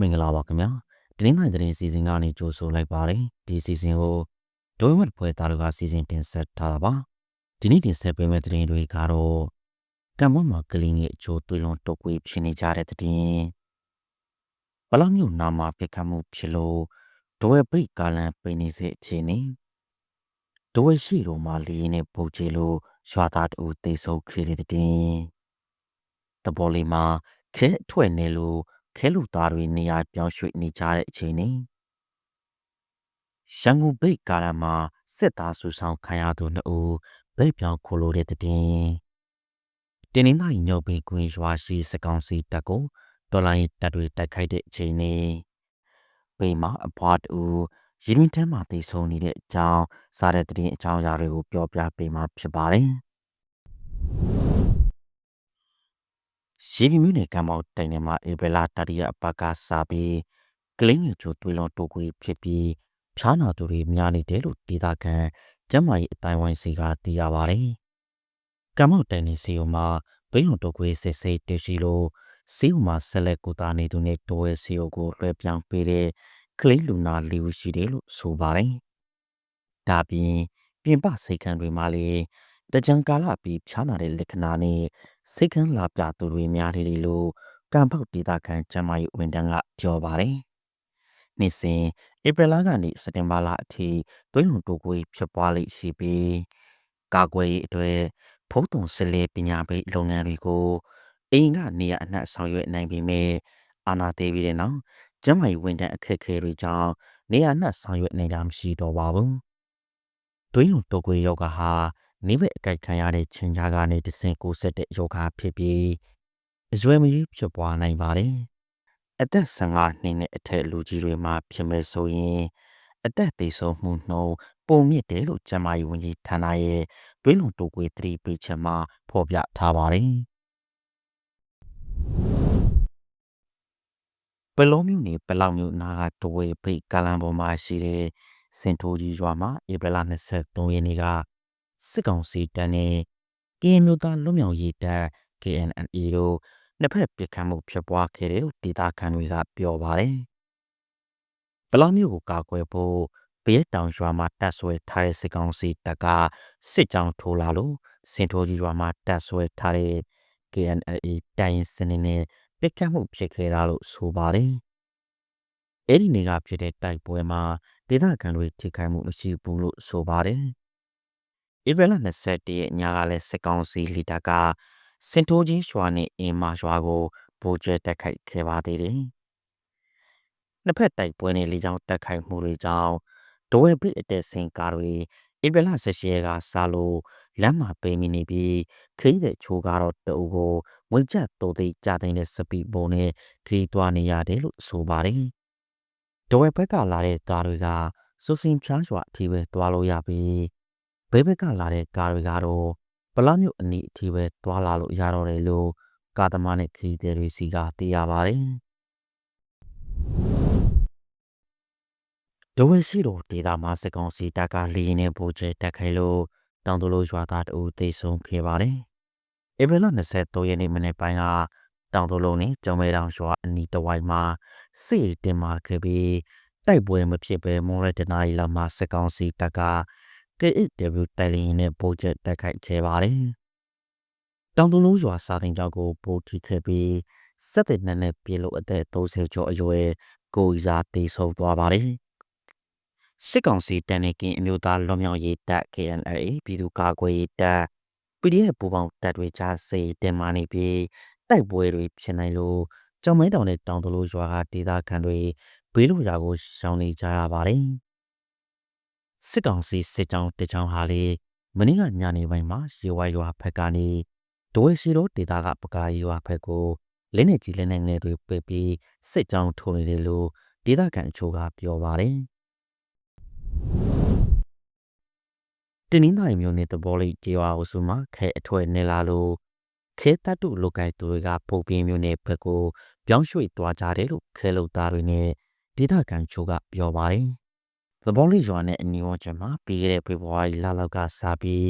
မင်္ဂလာပါခင်ဗျာဒီနေ့နိုင်တဲ့စီစဉ်ကနေကြိုဆိုလိုက်ပါတယ်ဒီစီစဉ်ကိုဒိုဝတ်ဖွဲ့သားတို့ကစီစဉ်တင်ဆက်ထားတာပါဒီနေ့တင်ဆက်ပေးမယ့်တဲ့တွေကတော့ကံမွန်မှာကလင်းရဲ့အချိုးသွေးလုံးတုတ်ကွေးဖြစ်နေကြတဲ့တဲ့ဘလောက်မျိုးနာမှာပြစ်ခတ်မှုဖြစ်လို့ဒိုဝဲပိတ်ကာလန်ပိနေစေအခြေအနေဒိုဝဲရှိတော်မှာလီရင်နဲ့ပုတ်ချေလို့ရွာသားတူတိတ်ဆုပ်ခဲ့တဲ့တဲ့တဘောလေးမှာခဲအထွက်နေလို့ ခဲလူသားတွေနေရာပြောင်းရွှေ့နေကြတဲ့အချိန်နဲ့ရန်ကုန်ဘိတ်ကာရမှာစစ်သားဆူဆောင်ခံရသူနှစ်ဦးဘိတ်ပြောင်းခိုလိုတဲ့တဲ့တင်းတင်းနှင်းသားညော့ဘေးကွင်းရွာရှိစကောင်စီတပ်ကိုဒေါ်လာရင်တပ်တွေတိုက်ခိုက်တဲ့အချိန်နဲ့ဘေးမှာအဖွားတူရင်းရင်းတန်းမှာသိဆုံးနေတဲ့အကြောင်းစားတဲ့တဲ့င်းအကြောင်းအရာတွေကိုပြောပြပေးမှာဖြစ်ပါတယ် ရေပြမြို့နယ်ကံမောက်တိုင်နယ်မှာဧပြီလတတိယအပတ်ကစားပြီးကလင်းငယ်ချိုသွေးလွန်တိုးကွေဖြစ်ပြီးဖျားနာသူတွေများနေတယ်လို့ဒေသခံကျမ်းမာရေးအတိုင်းဝိုင်းစီကသိရပါတယ်။ကံမောက်တိုင်နယ်စီယုံမှာဘိန်းလွန်တိုးကွေစစ်ဆေးတွေ့ရှိလို့စီယုံမှာဆက်လက်ကူတာနေသူနဲ့တိုးဝဲစီယုံကိုလွှဲပြောင်းပေးတဲ့ကလေးလူနာလေးဦးရှိတယ်လို့ဆိုပါတယ်။ဒါပြင်ပြင်ပစိတ်ခံတွေမှာလည်း တကြံကာလပြီးဖြားနာတဲ့လက္ခဏာနဲ့စိတ်ကန်းလာပြသူတွေများနေတယ်လို့ကံပေါက်ဒေတာခန်ကျမ်းမာရေးဝန်တန်းကပြောပါတယ်။နေ့စဉ်ဧပြီလကနေစက်တင်ဘာလအထိတွင်းလုံတိုးကွေးဖြစ်ပွားလိရှိပြီးကာကွယ်ရေးအတွက်ဖုံးတုံစလဲပညာပေးလုပ်ငန်းတွေကိုအိမ်ကနေရအနှံ့ဆောင်ရွက်နိုင်ပေမဲ့အာနာသေးပြီးတဲ့နောက်ကျမ်းမာရေးဝန်တန်းအခက်အခဲတွေကြောင့်နေရာနှံ့ဆောင်ရွက်နိုင်တာမရှိတော့ပါဘူး။တွင်းလုံတိုးကွေးယောဂဟာ နိဗ္ဗာန်အကြိုက်ခံရတဲ့ချင်းကြားကနေတဆင့်ကိုဆက်တဲ့ယောဂဖြစ်ပြီးအရွယ်မကြီးဖြစ်ပွားနိုင်ပါတယ်။အသက်15နှစ်နဲ့အထက်လူကြီးတွေမှာဖြစ်မဲ့ဆိုရင်အသက်သေဆုံးမှုနှုန်းပုံမြင့်တယ်လို့ကျန်းမာရေးဝန်ကြီးဌာနရဲ့တွင်းလုံတိုးကွေးသတိပေးချက်မှာဖော်ပြထားပါတယ်။ပလောမျိုးနေပလောက်မျိုးနာကတဝေပိတ်ကာလံပေါ်မှာရှိတဲ့စင်ထိုးကြီးရွာမှာဧပြီလ23ရက်နေ့က စစ်ကောင်စီတပ်နဲ့ကရင်မျိုးသားလွတ်မြောက်ရေးတပ် KNLA တို့နှစ်ဖက်ပစ်ခတ်မှုဖြစ်ပွားခဲ့တယ်လို့ဒေသခံတွေကပြောပါတယ်။ပလောမျိုးကိုကာကွယ်ဖို့ဘရဲတောင်ရွာမှာတပ်ဆွဲထားတဲ့စစ်ကောင်စီတပ်ကစစ်ကြောင်းထိုးလာလို့စင်ထိုးကြီးရွာမှာတပ်ဆွဲထားတဲ့ KNLA တိုင်စနစ်နဲ့ပစ်ခတ်မှုဖြစ်ခဲ့တာလို့ဆိုပါတယ်။အဲ့ဒီနေ့ကဖြစ်တဲ့တိုက်ပွဲမှာဒေသခံတွေထိခိုက်မှုမရှိဘူးလို့ဆိုပါတယ်။ ဧပြီလ21ရက်ညကလည်းစစ်ကောင်စီလီတာကစင်တိုးကြီးရွာနဲ့အင်မာရွာကိုဗိုလ်ကျဲတက်ခိုက်ခဲ့ပါသေးတယ်။နှစ်ဖက်တိုက်ပွဲနဲ့လေကြောင်းတက်ခိုက်မှုတွေကြောင့်ဒဝဲပိအတက်စင်ကားတွေဧပြီလ16ရက်ကစလို့လမ်းမှာပိမိနေပြီးခရီးတဲ့ချိုးကတော့တအူကိုငွေကျပ်တိုသိကြတဲ့စပီဘုံနဲ့ခရီးသွားနေရတယ်လို့ဆိုပါတယ်။ဒဝဲဘက်ကလာတဲ့ကားတွေကစိုးစင်ဖြားရွာအထိပဲသွားလို့ရပြီး ဘေးဘက်ကလာတဲ့ကားတွေကတော့ပလားမြို့အနီးအထိပဲသွားလာလို့ရတော့တယ်လို့ကားသမားနဲ့ခရီးသည်တွေစီကသိရပါတယ်ဒဝဲစီတို့ဒေတာမှာစကောင်စီတပ်ကလေရင်နဲ့ပိုကျဲတက်ခိုင်လို့တောင်တလို့ရွာသားတို့သိဆုံးခဲ့ပါတယ်ဧပြီလ23ရက်နေ့မနေ့ပိုင်းကတောင်တလုံးနဲ့ကျောင်းမဲတောင်ရွာအနီးတဝိုက်မှာစစ်တင်မာခဲ့ပြီးတိုက်ပွဲမဖြစ်ဘဲမွန်ရတနာရီလောက်မှာစကောင်စီတပ်က KHW တိုင်လင်းနဲ့ပိုချက်တက်ခိုက်ခဲ့ပါတယ်။တောင်တုံလုံးရွာစာတင်ကြောက်ကိုပိုထိခဲ့ပြီးစက်တဲ့နဲ့နဲ့ပြေလို့အသက်30ကျော်အရွယ်ကိုဤစားတေဆုံးသွားပါတယ်။စစ်ကောင်စီတန်နေကင်အမျိုးသားလွန်မြောက်ရေးတပ် KNLA ပြည်သူ့ကာကွယ်ရေးတပ် PDF ပူပေါင်းတပ်တွေကြားစေတင်မာနေပြီးတိုက်ပွဲတွေဖြစ်နိုင်လို့ကြောင်မဲတောင်နဲ့တောင်တလို့ရွာကဒေသခံတွေဘေးလိုရာကိုရှောင်နေကြရပါတယ်။ စစ်ကောင်စီစစ်ကြောင်းတကြောင်ဟာလေမင်းကညနေပိုင်းမှာရေဝါရွာဖက်ကနေဒိုဝဲရှိတော့ဒေတာကပကာရွာဖက်ကိုလက်နေကြီးလက်နေငယ်တွေပစ်ပြီးစစ်ကြောင်းထိုးနေတယ်လို့ဒေတာကန်အချို့ကပြောပါတယ်တင်းင်းတိုင်းမျိုးနဲ့တဘောလေးကြေဝါအုပ်စုမှာခဲအထွဲနေလာလို့ခဲတတုလုကိုက်သူတွေကပုံပြင်းမျိုးနဲ့ဘက်ကိုပြောင်းရွှေ့သွားကြတယ်လို့ခဲလုံသားတွေနဲ့ဒေတာကန်ချို့ကပြောပါတယ် သဘောလေးရွာနဲ့အနီးဝန်းကျင်မှာပြီးခဲ့တဲ့ဖေဖော်ဝါရီလလောက်ကစပြီး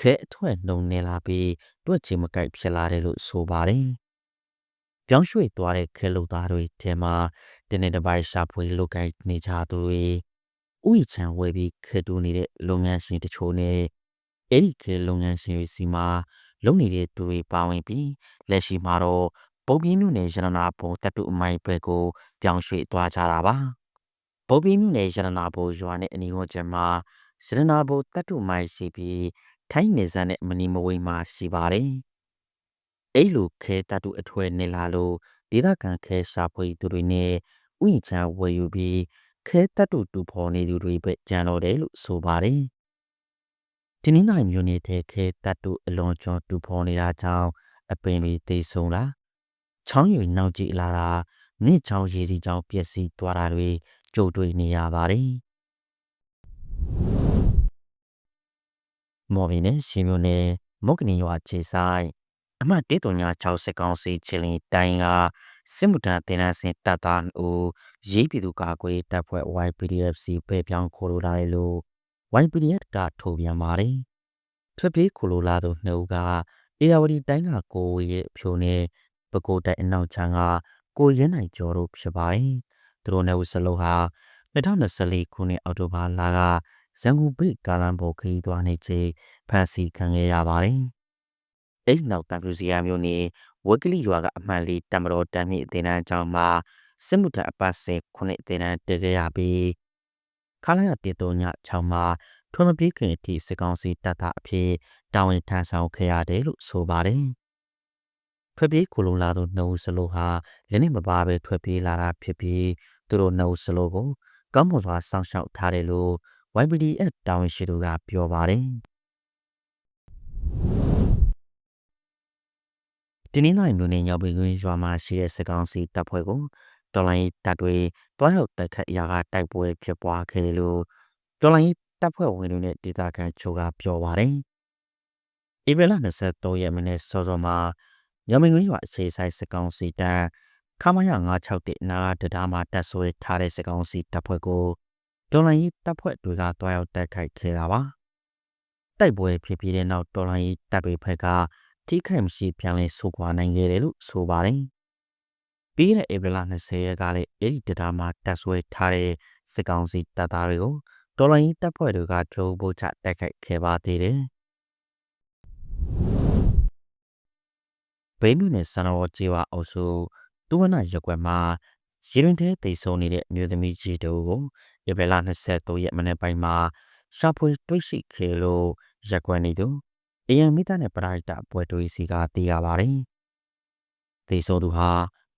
ခဲအထွက်နှုံနေလာပြီးတွက်ချင်မကိုက်ဖြစ်လာတယ်လို့ဆိုပါတယ်ပြောင်းရွှေ့သွားတဲ့ခဲလုံသားတွေထဲမှာတင်းနေတစ်ပိုင်းရှာဖွေလုပ်ကိုင်နေကြသူတွေဥယျာဉ်ချံဝယ်ပြီးခဲတူနေတဲ့လုပ်ငန်းရှင်တချို့နဲ့အဲ့ဒီခဲလုပ်ငန်းရှင်တွေစီမှာလုပ်နေတဲ့သူတွေပါဝင်ပြီးလက်ရှိမှာတော့ပုံပြင်းမြို့နယ်ရတနာပုံတပ်တုအမိုင်ဘက်ကိုပြောင်းရွှေ့သွားကြတာပါ ပုံပြင်းမြို့နယ်ရတနာပုံရွာနဲ့အနီးဝန်းကျင်မှာရတနာပုံတပ်တုမိုင်ရှိပြီးထိုင်းနေဆန်နဲ့မနီမဝိမှာရှိပါတယ်အဲ့လိုခဲတပ်တုအထွဲနေလာလို့ဒေသခံခဲရှာဖွေသူတွေနဲ့ဥယျာဉ်ချံဝယ်ယူပြီးခဲတပ်တုတူဖော်နေသူတွေပဲကြံတော့တယ်လို့ဆိုပါတယ်ဒီနေ့နိုင်မျိုးနေတဲ့ခဲတပ်တုအလွန်ကျွံတူဖော်နေတာကြောင့်အပင်တွေတိတ်ဆုံလာချောင်းရီနောက်ကြည့်လာတာမြင့်ချောင်းရေစီချောင်းပျက်စီးသွားတာတွေ ကြုံတွေ့နေရပါတယ်မော်ဘီနဲ့ရှင်မျိုးနဲ့မုတ်ကနီရွာခြေဆိုင်အမှတ်136စစ်ကောင်စီချီလင်တိုင်းကစစ်မှုထမ်းတင်နန်းစင်တပ်သားဦးရေးပြည်သူကာကွယ်တပ်ဖွဲ့ YPDFC ပဲပြောင်းခေါ်လိုလာတယ်လို့ YPDF ကထုတ်ပြန်ပါတယ်ထွက်ပြေးခေါ်လိုလာသူနှစ်ဦးကအေယာဝတီတိုင်းကကိုဝေရဲ့အဖြိုနဲ့ပဲခူးတိုင်းအနောက်ချမ်းကကိုရဲနိုင်ကျော်တို့ဖြစ်ပါတယ် သူတို့နှစ်ဦးစလုံးဟာ2024ခုနှစ်အောက်တိုဘာလကဇန်ကုန်ပိကာလန်ဘော်ခီးသွားနေချိန်ဖမ်းဆီးခံခဲ့ရပါတယ်။အဲ့နောက်တံပြူစီယာမျိုးနေဝက်ကလိရွာကအမှန်လေးတမတော်တမ်းမြေအသေးတန်းအကြောင်းမှာစစ်မှုထမ်းအပတ်စဉ်ခုနှစ်အသေးတန်းတည်ခဲ့ရပြီးခလာရ136မှာထွန်းမပြေးခင်အထိစစ်ကောင်စီတပ်သားအဖြစ်တာဝန်ထမ်းဆောင်ခဲ့ရတယ်လို့ဆိုပါတယ်။ ထွက်ပြေးကိုလုံလာသူနှုတ်စလို့ဟာလည်းနဲ့မပါပဲထွက်ပြေးလာတာဖြစ်ပြီးသူတို့နှုတ်စလို့ကိုကောင်းမွန်စွာစောင့်ရှောက်ထားတယ်လို့ YPDF တာဝန်ရှိသူကပြောပါတယ်ဒီနေ့နိုင်မြို့နယ်ညောင်ပင်ကွင်းရွာမှာရှိတဲ့စကောင်စီတပ်ဖွဲ့ကိုတော်လိုင်းတပ်တွေတွားရောက်တိုက်ခတ်ရာကတိုက်ပွဲဖြစ်ပွားခဲ့တယ်လို့တော်လိုင်းတပ်ဖွဲ့ဝင်တွေနဲ့ဒေသခံချို့ကပြောပါတယ်။ဧပြီလ23ရက်နေ့စောစောမှာ ညောင်ပင်ကွင်းရွာအခြေဆိုင်စကောင်စီတပ်ခမရ961နာတဒါမှာတပ်ဆွဲထားတဲ့စကောင်စီတပ်ဖွဲ့ကိုတော်လိုင်းတပ်ဖွဲ့တွေကတွားရောက်တိုက်ခိုက်ခဲ့တာပါ။တိုက်ပွဲဖြစ်ပြီးတဲ့နောက်တော်လိုင်းတပ်တွေဖက်ကထိခိုက်မရှိပြန်လည်ဆိုးခွာနိုင်ခဲ့တယ်လို့ဆိုပါတယ်။ပြီးတဲ့ဧပြီလ20ရက်ကလည်းအဲ့ဒီတရားမှာတပ်ဆွဲထားတဲ့စစ်ကောင်စီတပ်သားတွေကိုတော်လိုင်းတပ်ဖွဲ့တွေကဒရုန်းပို့ချတိုက်ခိုက်ခဲ့ပါသေးတယ်။ ဘိန်းမြနဲ့စံတော်ကျေးဝအုပ်စုသူဝနရက်ွက်မှာရေရင်ထဲတိတ်ဆုံနေတဲ့အမျိုးသမီးကြီးတို့ကိုဧပြီလ23ရက်မနေ့ပိုင်းမှာရှာဖွေတွေ့ရှိခဲ့လို့ရက်ွက်နေသူအယံမိသားနဲ့ပရိုက်တာပွဲတွေစီကသိရပါတယ်။သေဆုံးသူဟာ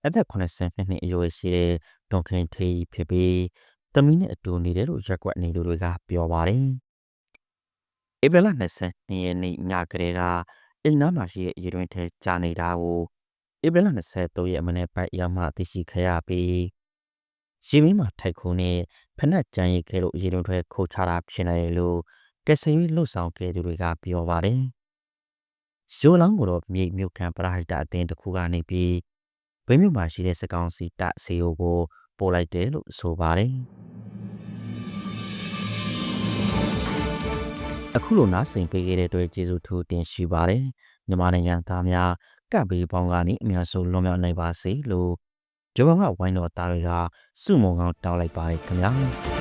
အသက်82နှစ်အရွယ်ရှိတဲ့ဒေါခင်ထေးဖြစ်ပြီးတမီးနဲ့အတူနေတယ်လို့ရက်ွက်နေသူတွေကပြောပါတယ်။ဧပြီလ22ရက်နေ့ညကလေးက အင်းနားမှာရှိတဲ့ရေတွင်းထဲကြာနေတာကိုဧပြီလ23ရက်မနေ့ပိုင်းရောက်မှသိရှိခဲ့ရပြီးရေမင်းမှာထိုက်ခုနဲ့ဖနက်ကြမ်းရိတ်ခဲ့လို့ရေတွင်းထဲခိုးချတာဖြစ်နေတယ်လို့ကက်ဆယ်ရီလှုပ်ဆောင်ခဲ့သူတွေကပြောပါတယ်။ဇိုလောင်းကိုတော့မြေမြုပ်ခံပရဟိတအသင်းတစ်ခုကနေပြီးဘင်းမြုပ်မှာရှိတဲ့စကောင်စီတဆေယိုကိုပို့လိုက်တယ်လို့ဆိုပါတယ် အခုလိုနားဆင်ပေးခဲ့တဲ့အတွက်ကျေးဇူးထူးတင်ရှိပါတယ်မြန်မာနိုင်ငံသားများကပ်ဘေးပေါင်းကနေအများဆုံးလွန်မြောက်နိုင်ပါစေလို့ဂျပန်ကဝိုင်းတော်သားတွေကစုမုံကောင်းတောင်းလိုက်ပါတယ်ခင်ဗျာ